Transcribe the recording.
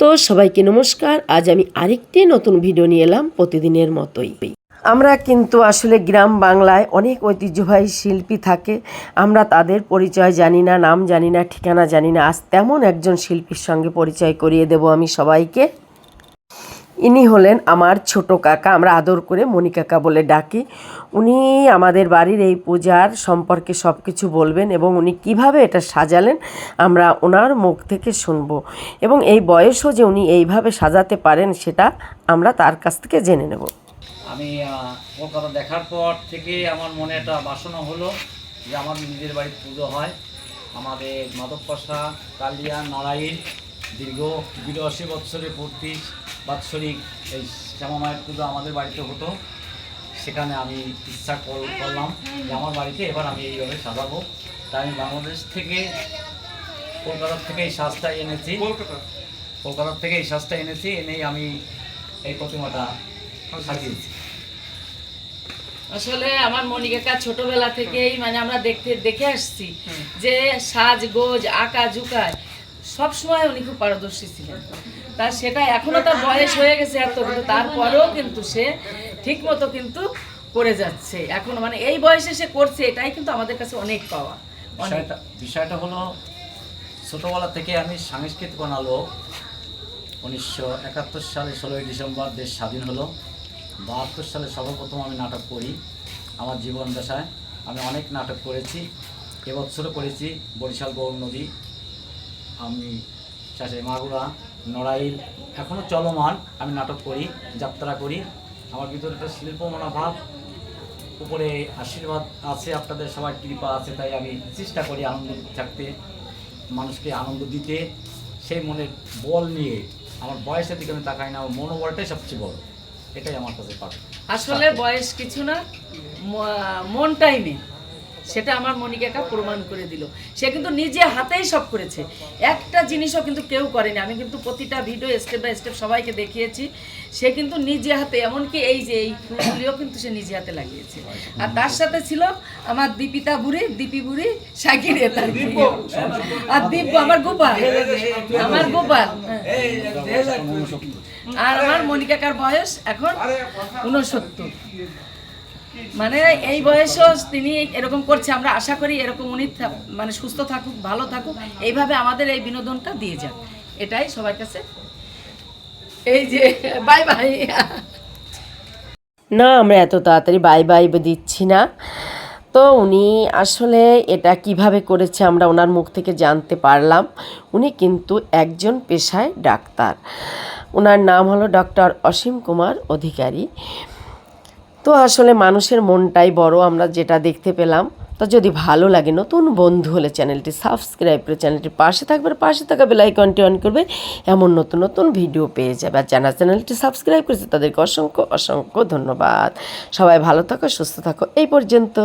তো সবাইকে নমস্কার। আজ আমি আরেকটি নতুন ভিডিও নিয়ে এলাম প্রতিদিনের মতোই। আমরা কিন্তু আসলে গ্রাম বাংলায় অনেক ঐতিহ্যবাহী শিল্পী থাকে। আমরা তাদের পরিচয় জানি না, নাম জানি না, ঠিকানা জানি না। আজ তেমন একজন শিল্পীর সঙ্গে পরিচয় করিয়ে দেব আমি সবাইকে। ইনি হলেন আমার ছোট কাকা, আমরা আদর করে মণি কাকা বলে ডাকি। উনি আমাদের বাড়ির এই পূজার সম্পর্কে সব কিছু বলবেন এবং উনি কীভাবে এটা সাজালেন আমরা ওনার মুখ থেকে শুনব এবং এই বয়সও যে উনি এইভাবে সাজাতে পারেন সেটা আমরা তার কাছ থেকে জেনে নেব। আমি কলকাতা দেখার পর থেকে আমার মনে একটা বাসনা হলো যে আমার নিজের বাড়িতে পুজো হয়। আমাদের মাধবপাশা কালিয়া, নারায়ণ দীর্ঘ বিরাশি বৎসরের পূর্তি বাৎসরিক এই শ্যামা মায়ের পুজো আমাদের বাড়িতে হতো। সেখানে আমি ইচ্ছা কর- করলাম যে আমার বাড়িতে এবার আমি এইভাবে সাজাবো। তাই আমি বাংলাদেশ থেকে কলকাতার থেকে এই সাজটা এনেছি। কলকাতার থেকে এই সাজটা এনেছি এনেই আমি এই প্রতিমাটা সাজিয়েছি। আসলে আমার মনিকাকা ছোটবেলা থেকেই মানে আমরা দেখতে দেখে আসছি যে সাজ গোজ আঁকা ঝুকায় সবসময় উনি খুব পারদর্শী ছিলেন। তার সেটা এখনও তার বয়স হয়ে গেছে এত কিন্তু তারপরেও কিন্তু সে ঠিক মতো কিন্তু করে যাচ্ছে। এখন মানে এই বয়সে সে করছে এটাই কিন্তু আমাদের কাছে অনেক পাওয়া। বিষয়টা বিষয়টা হলো ছোটোবেলা থেকে আমি সাংস্কৃতিক বানালো উনিশশো একাত্তর সালে ষোলোই ডিসেম্বর দেশ স্বাধীন হলো। বাহাত্তর সালে সর্বপ্রথম আমি নাটক করি আমার জীবন দশায়। আমি অনেক নাটক করেছি। এবছরও করেছি বরিশাল গৌর নদী। আমি চাষে মাগুরা, নড়াইল এখনও চলমান। আমি নাটক করি, যাত্রা করি। আমার ভিতরে একটা শিল্প মনোভাব উপরে আশীর্বাদ আছে, আপনাদের সবার কৃপা আছে, তাই আমি চেষ্টা করি আনন্দ থাকতে, মানুষকে আনন্দ দিতে। সেই মনের বল নিয়ে, আমার বয়সের দিকে আমি তাকাই না, আমার মনোবলটাই সবচেয়ে বড়। এটাই আমার কাছে পাঠ আসলে বয়স কিছু না মনটাই নেই। সেটা আমার মনিকাকা প্রমাণ করে দিল। সে কিন্তু নিজে হাতেই সব করেছে। একটা জিনিসও কিন্তু কেউ করেনি। আমি কিন্তু প্রতিটা ভিডিও স্টেপ বাই স্টেপ সবাইকে দেখিয়েছি। সে কিন্তু নিজে হাতে এমনকি এই যে এই ফুলগুলিও কিন্তু সে নিজে হাতে লাগিয়েছে। আর তার সাথে ছিল আমার দীপিতা বুড়ি দীপি বুড়ি সাকির তার আর দীপ আমার গোপাল। আমার গোপাল। আর আমার মনিকাকার বয়স এখন উনসত্তর। মানে এই বয়সেও তিনি এরকম করছে, আমরা আশা করি এরকম উনি মানে সুস্থ থাকুক, ভালো থাকুক, এইভাবে আমাদের এই বিনোদনটা দিয়ে যাক। এটাই সবার কাছে। এই যে বাই বাই না, আমরা এত তাড়াতাড়ি বাই বাই দিচ্ছি না। তো উনি আসলে এটা কীভাবে করেছে আমরা ওনার মুখ থেকে জানতে পারলাম। উনি কিন্তু একজন পেশায় ডাক্তার। ওনার নাম হলো ডক্টর অসীম কুমার অধিকারী। তো আসলে মানুষের মনটাই বড়, আমরা যেটা দেখতে পেলাম। তো যদি ভালো লাগে, নতুন বন্ধু হলে চ্যানেলটি সাবস্ক্রাইব করে চ্যানেলটির পাশে থাকবে পাশে থাকা বেলাইকনটি অন করবে, এমন নতুন নতুন ভিডিও পেয়ে যাবে। আর যারা চ্যানেলটি সাবস্ক্রাইব করেছে, তাদেরকে অসংখ্য অসংখ্য ধন্যবাদ। সবাই ভালো থাকো, সুস্থ থাকো, এই পর্যন্ত।